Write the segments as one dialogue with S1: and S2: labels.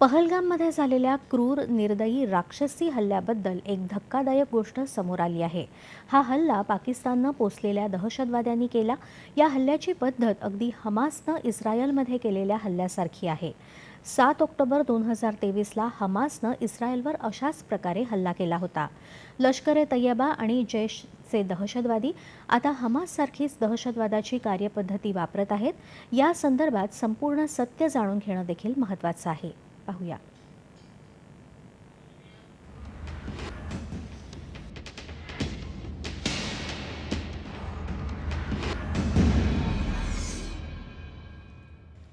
S1: पहलगाममध्ये झालेल्या क्रूर निर्दयी राक्षसी हल्ल्याबद्दल एक धक्कादायक गोष्ट समोर आली आहे. हा हल्ला पाकिस्ताननं पोचलेल्या दहशतवाद्यांनी केला. या हल्ल्याची पद्धत अगदी हमासनं इस्रायलमध्ये केलेल्या हल्ल्यासारखी आहे. सात ऑक्टोबर दोन हजार तेवीसला हमासनं इस्रायलवर अशाच प्रकारे हल्ला केला होता. लष्कर ए तय्यबा आणि जैशचे दहशतवादी आता हमाससारखीच दहशतवादाची कार्यपद्धती वापरत आहेत. या संदर्भात संपूर्ण सत्य जाणून घेणं देखील महत्त्वाचं आहे. पाहूया.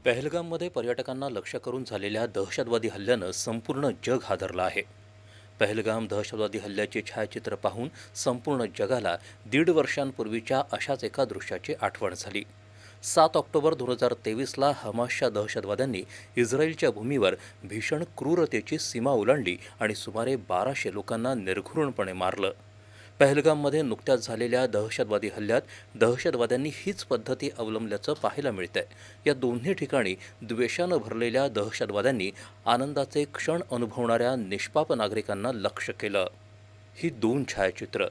S2: पहलगाममध्ये पर्यटकांना लक्ष करून झालेल्या दहशतवादी हल्ल्यानं संपूर्ण जग हादरलं आहे. पहलगाम दहशतवादी हल्ल्याचे छायाचित्र पाहून संपूर्ण जगाला दीड वर्षांपूर्वीच्या अशाच एका दृश्याची आठवण झाली. सात ऑक्टोबर दोन हजार तेवीसला हमासच्या दहशतवाद्यांनी इस्रायलच्या भूमीवर भीषण क्रूरतेची सीमा ओलांडली आणि सुमारे बाराशे लोकांना निर्घृणपणे मारलं. पहलगाममध्ये नुकत्याच झालेल्या दहशतवादी हल्ल्यात दहशतवाद्यांनी हीच पद्धती अवलंबल्याचं पाहायला मिळतंय. या दोन्ही ठिकाणी द्वेषानं भरलेल्या दहशतवाद्यांनी आनंदाचे क्षण अनुभवणाऱ्या निष्पाप नागरिकांना लक्ष केलं. ही दोन छायाचित्र.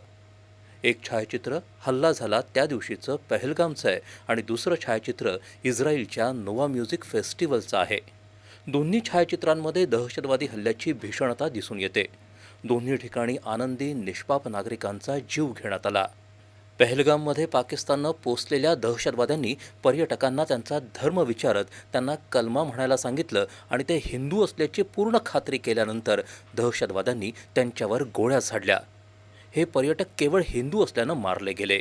S2: एक छायाचित्र हल्ला झाला त्या दिवशीचं पहलगामचं आहे आणि दुसरं छायाचित्र इस्रायलच्या नोवा म्युझिक फेस्टिवलचं आहे. दोन्ही छायाचित्रांमध्ये दहशतवादी हल्ल्याची भीषणता दिसून येते. दोन्ही ठिकाणी आनंदी निष्पाप नागरिकांचा जीव घेण्यात आला. पहलगाममध्ये पाकिस्ताननं पोचलेल्या दहशतवाद्यांनी पर्यटकांना त्यांचा धर्म विचारत त्यांना कलमा म्हणायला सांगितलं आणि ते हिंदू असल्याची पूर्ण खात्री केल्यानंतर दहशतवाद्यांनी त्यांच्यावर गोळ्या झाडल्या. हे पर्यटक केवळ हिंदू असल्यानं मारले गेले.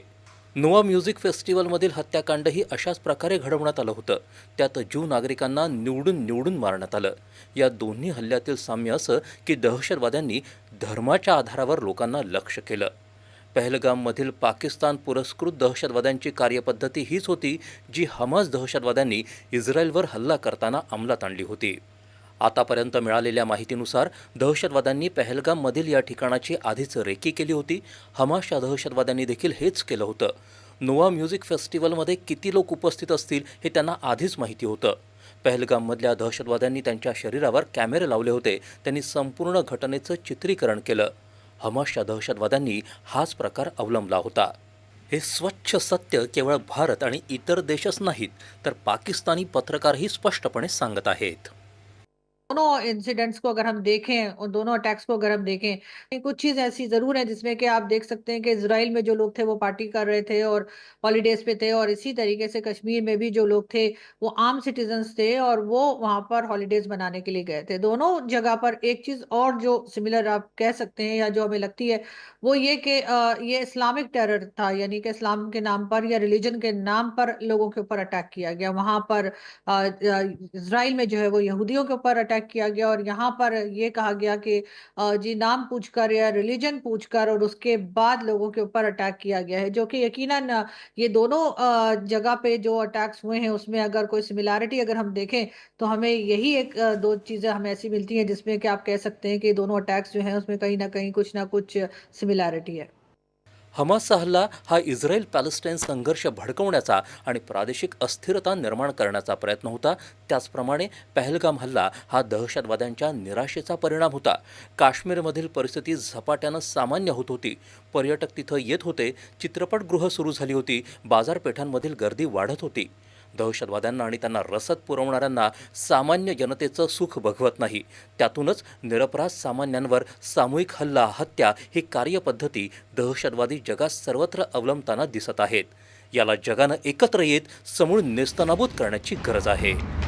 S2: नोवा म्युझिक फेस्टिवलमधील हत्याकांडही अशाच प्रकारे घडवण्यात आलं होतं. त्यात ज्यू नागरिकांना निवडून निवडून मारण्यात आलं. या दोन्ही हल्ल्यातील साम्य असं की दहशतवाद्यांनी धर्माच्या आधारावर लोकांना लक्ष केलं. पहलगाममधील पाकिस्तान पुरस्कृत दहशतवाद्यांची कार्यपद्धती हीच होती जी हमास दहशतवाद्यांनी इस्रायलवर हल्ला करताना अंमलात आणली होती. आतापर्यंत मिळालेल्या माहितीनुसार दहशतवाद्यांनी पहलगाममधील या ठिकाणाची आधीच रेकी केली होती. हमासच्या दहशतवाद्यांनी देखील हेच केलं होतं. नोवा म्युझिक फेस्टिवलमध्ये किती लोक उपस्थित असतील हे त्यांना आधीच माहिती होतं. पहलगाममधल्या दहशतवाद्यांनी त्यांच्या शरीरावर कॅमेरे लावले होते. त्यांनी संपूर्ण घटनेचं चित्रीकरण केलं. हमासच्या दहशतवाद्यांनी हाच प्रकार अवलंबला होता. हे स्वच्छ सत्य केवळ भारत आणि इतर देशच नाहीत तर पाकिस्तानी पत्रकारही स्पष्टपणे सांगत आहेत.
S3: दोनों इंसिडेंट्स को अगर हम देखें, और दोनों अटैक्स को अगर हम देखें कुछ चीज़ ऐसी ज़रूर है जिसमें कि आप देख सकते हैं कि इसराइल में जो लोग थे वो पार्टी कर रहे थे और हॉलीडेज पे थे और इसी तरीके से कश्मीर में भी जो लोग थे वो आम सिटीजन्स थे और वो वहाँ पर हॉलीडेज मनाने के लिए गए थे। दोनों जगह पर एक चीज़ और जो सिमिलर आप कह सकते हैं या जो हमें लगती है, वो ये कि ये इस्लामिक टेरर था, यानी कि इस्लाम के नाम पर या रिलीजन के नाम पर लोगों के ऊपर अटैक किया गया। वहाँ पर इसराइल में जो है वो यहूदियों के ऊपर अटैक किया गया और यहाँ पर ये कहा गया कि जी नाम पूछकर या रिलीजन पूछकर और उसके बाद लोगों के ऊपर अटैक किया गया है, जो कि यकीनन, ये दोनों जगह पे जो अटैक्स हुए हैं उसमें अगर कोई सिमिलैरिटी अगर हम देखें तो हमें यही एक दो चीज़ें हमें ऐसी मिलती हैं जिसमें कि आप कह सकते हैं कि दोनों अटैक्स जो हैं उसमें कहीं ना कहीं कुछ ना कुछ सिमिलैरिटी है।
S2: हमासचा हल्ला हा इस्रायल पॅलेस्टाईन संघर्ष भडकवण्याचा आणि प्रादेशिक अस्थिरता निर्माण करण्याचा प्रयत्न होता. त्याचप्रमाणे पहलगाम हल्ला हा दहशतवाद्यांच्या निराशेचा परिणाम होता. काश्मीरमधील परिस्थिती झपाट्यानं सामान्य होत होती. पर्यटक तिथं येत होते. चित्रपटगृह सुरू झाली होती. बाजारपेठांमधील गर्दी वाढत होती. दहशतवाद्यांना आणि त्यांना रसद पुरवणाऱ्यांना सामान्य जनतेचं सुख बघवत नाही. त्यातूनच निरपराध सामान्यांवर सामूहिक हल्ला हत्या ही कार्यपद्धती दहशतवादी जगात सर्वत्र अवलंबताना दिसत आहेत. याला जगानं एकत्र येत समूळ नेस्तनाबूत करण्याची गरज आहे.